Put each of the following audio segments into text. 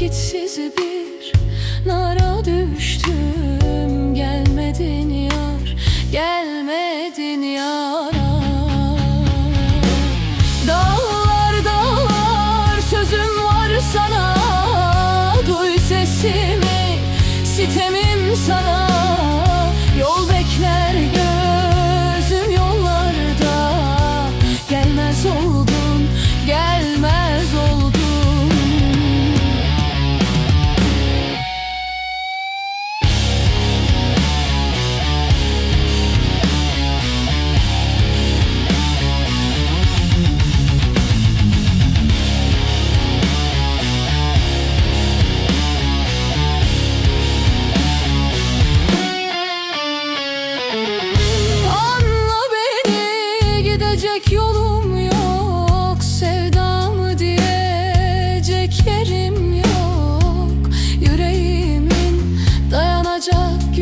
Vakitsiz bir nara düştüm. Gelmedin yar, gelmedin yar Dağlar dağlar sözüm var sana. Duy sesimi sitemim sana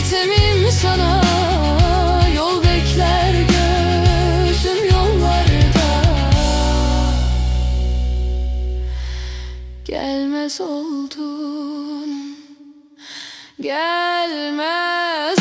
sitemim sana. Yol bekler gözüm yollarda. Gelmez oldun Gelmez